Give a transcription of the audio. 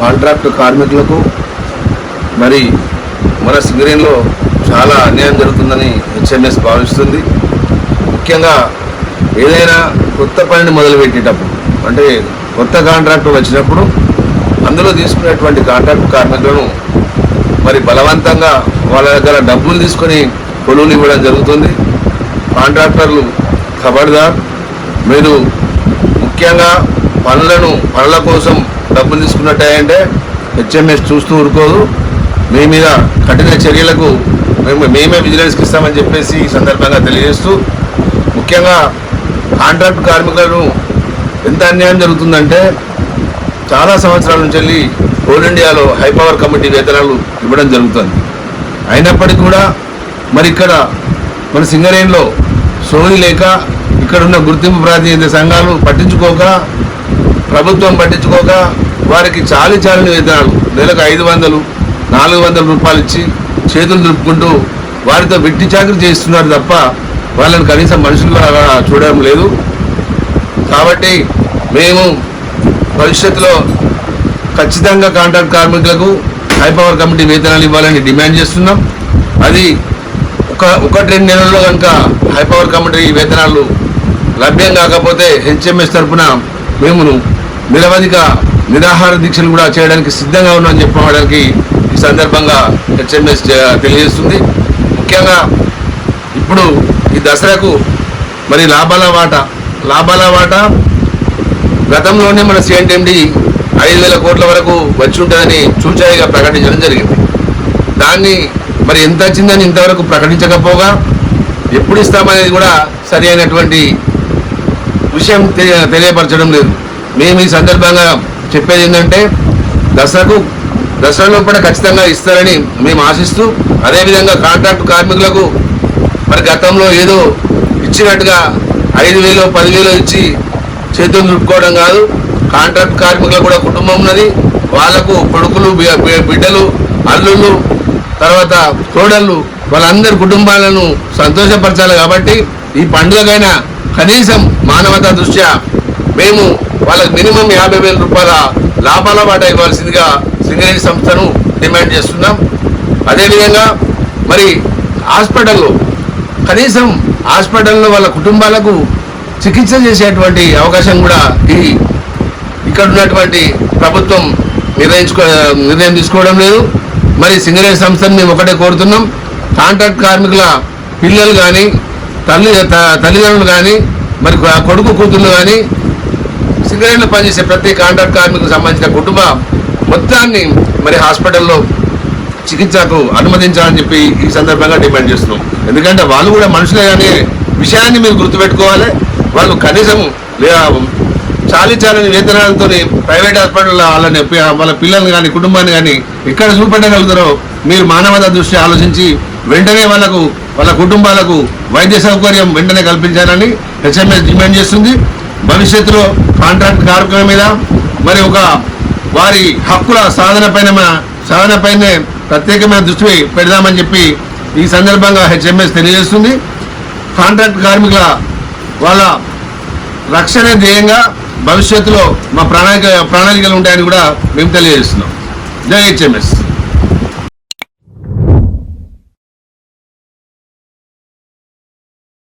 Contract కార్మికులకు మరి మన సింగరేణిలో చాలా అన్యాయం జరుగుతుందని హెచ్ఎంఎస్ భావిస్తుంది. ముఖ్యంగా ఏదైనా కొత్త పనిని మొదలుపెట్టేటప్పుడు అంటే కొత్త కాంట్రాక్టర్ వచ్చినప్పుడు అందులో తీసుకునేటువంటి కాంట్రాక్ట్ కార్మికులను మరి బలవంతంగా వాళ్ళ దగ్గర డబ్బులు తీసుకొని కొలువులు ఇవ్వడం జరుగుతుంది. కాంట్రాక్టర్లు ఖబర్దార్ మీరు ముఖ్యంగా పనులను పనుల కోసం డబ్బులు తీసుకున్నట్టే హెచ్ఎంఎస్ చూస్తూ ఊరుకోదు. మీ మీద కఠిన చర్యలకు మేము మేమే విజిలెన్స్కి ఇస్తామని చెప్పేసి ఈ సందర్భంగా తెలియజేస్తూ ముఖ్యంగా కాంట్రాక్ట్ కార్మికులను ఎంత అన్యాయం జరుగుతుందంటే చాలా సంవత్సరాల నుంచి వెళ్ళి కోల్ ఇండియాలో హై పవర్ కమిటీ వేతనాలు ఇవ్వడం జరుగుతుంది. అయినప్పటికీ కూడా మరి ఇక్కడ మన సింగరేణిలో సోని లేక ఇక్కడ ఉన్న గుర్తింపు ప్రాతినిధ్య సంఘాలు పట్టించుకోక ప్రభుత్వం పట్టించుకోక వారికి చాలి చాలని వేతనాలు నెలకు ఐదు వందలు నాలుగు వందల రూపాయలు ఇచ్చి చేతులు దులుపుకుంటూ వారితో వెట్టి చాకరీ చేస్తున్నారు తప్ప వాళ్ళని కనీసం మనుషులుగా చూడడం లేదు. కాబట్టి మేము భవిష్యత్తులో ఖచ్చితంగా కాంట్రాక్ట్ కార్మికులకు హై పవర్ కమిటీ వేతనాలు ఇవ్వాలని డిమాండ్ చేస్తున్నాం. అది ఒక ఒకటి రెండు నెలల్లో కనుక హై పవర్ కమిటీ వేతనాలు లభ్యం కాకపోతే హెచ్ఎంఎస్ తరఫున మేము నిరవధిక నిరాహార దీక్షలు కూడా చేయడానికి సిద్ధంగా ఉన్నామని చెప్పడానికి ఈ సందర్భంగా హెచ్ఎంఎస్ తెలియజేస్తుంది. ముఖ్యంగా ఇప్పుడు ఈ దసరాకు మరి లాభాల వాటా లాభాల వాటా గతంలోనే మన సిఎన్టీఎండి ఐదు వేల కోట్ల వరకు వచ్చి ఉంటుందని చూచాయిగా ప్రకటించడం జరిగింది. దాన్ని మరి ఎంత వచ్చిందని ఇంతవరకు ప్రకటించకపోగా ఎప్పుడు ఇస్తామనేది కూడా సరి అయినటువంటి విషయం తెలియ తెలియపరచడం లేదు. మేము ఈ సందర్భంగా చెప్పేది ఏంటంటే దసరాకు దసరాలో కూడా ఖచ్చితంగా ఇస్తారని మేము ఆశిస్తూ అదేవిధంగా కాంట్రాక్ట్ కార్మికులకు మరి గతంలో ఏదో ఇచ్చినట్టుగా ఐదు వేలు పదివేలు ఇచ్చి చేతులు నిలుపుకోవడం కాదు. కాంట్రాక్ట్ కార్మికులకు కూడా కుటుంబం ఉన్నది. వాళ్ళకు కొడుకులు బిడ్డలు అల్లుళ్ళు తర్వాత తోడళ్ళు వాళ్ళందరి కుటుంబాలను సంతోషపరచాలి కాబట్టి ఈ పండుగకైనా కనీసం మానవతా దృష్ట్యా మేము వాళ్ళకి మినిమం యాభై వేల రూపాయల లాభాల వాట ఇవ్వాల్సిందిగా సింగరేణి సంస్థను డిమాండ్ చేస్తున్నాం. అదేవిధంగా మరి హాస్పిటల్లో కనీసం హాస్పిటల్లో వాళ్ళ కుటుంబాలకు చికిత్స చేసేటువంటి అవకాశం కూడా ఈ ఇక్కడ ఉన్నటువంటి ప్రభుత్వం నిర్ణయించుకో నిర్ణయం తీసుకోవడం లేదు. మరి సింగరేణి సంస్థను మేము ఒకటే కోరుతున్నాం. కాంట్రాక్ట్ కార్మికుల పిల్లలు కానీ తల్లి త- తల్లిదండ్రులు కానీ మరి కొడుకు కూతుళ్ళు కానీ సింగరేణిలో పనిచేసే ప్రతి కాంట్రాక్ట్ కార్మికులకు సంబంధించిన కుటుంబ మొత్తాన్ని మరి హాస్పిటల్లో చికిత్సకు అనుమతించాలని చెప్పి ఈ సందర్భంగా డిమాండ్ చేస్తున్నాం. ఎందుకంటే వాళ్ళు కూడా మనుషులే అనే విషయాన్ని మీరు గుర్తుపెట్టుకోవాలి. వాళ్ళు కనీసం లేదా చాలి చాలని వేతనాలతో ప్రైవేట్ హాస్పిటల్లో వాళ్ళని వాళ్ళ పిల్లల్ని కానీ కుటుంబాన్ని కానీ ఎక్కడ చూపెట్టగలుగుతారో మీరు మానవత దృష్టి ఆలోచించి వెంటనే వాళ్ళకు వాళ్ళ కుటుంబాలకు వైద్య సౌకర్యం వెంటనే కల్పించాలని హెచ్ఎంఎస్ డిమాండ్ చేస్తుంది. భవిష్యత్తులో కాంట్రాక్ట్ కార్మికుల మీద మరి ఒక వారి హక్కుల సాధన పైన సాధన పైనే ప్రత్యేకమైన దృష్టి పెడదామని చెప్పి ఈ సందర్భంగా హెచ్ఎంఎస్ తెలియజేస్తుంది. కాంట్రాక్ట్ కార్మికుల వాళ్ళ రక్షణ ధ్యేయంగా భవిష్యత్తులో మా ప్రణాళిక ప్రణాళికలు ఉంటాయని కూడా మేము తెలియజేస్తున్నాం. జై హెచ్ఎంఎస్.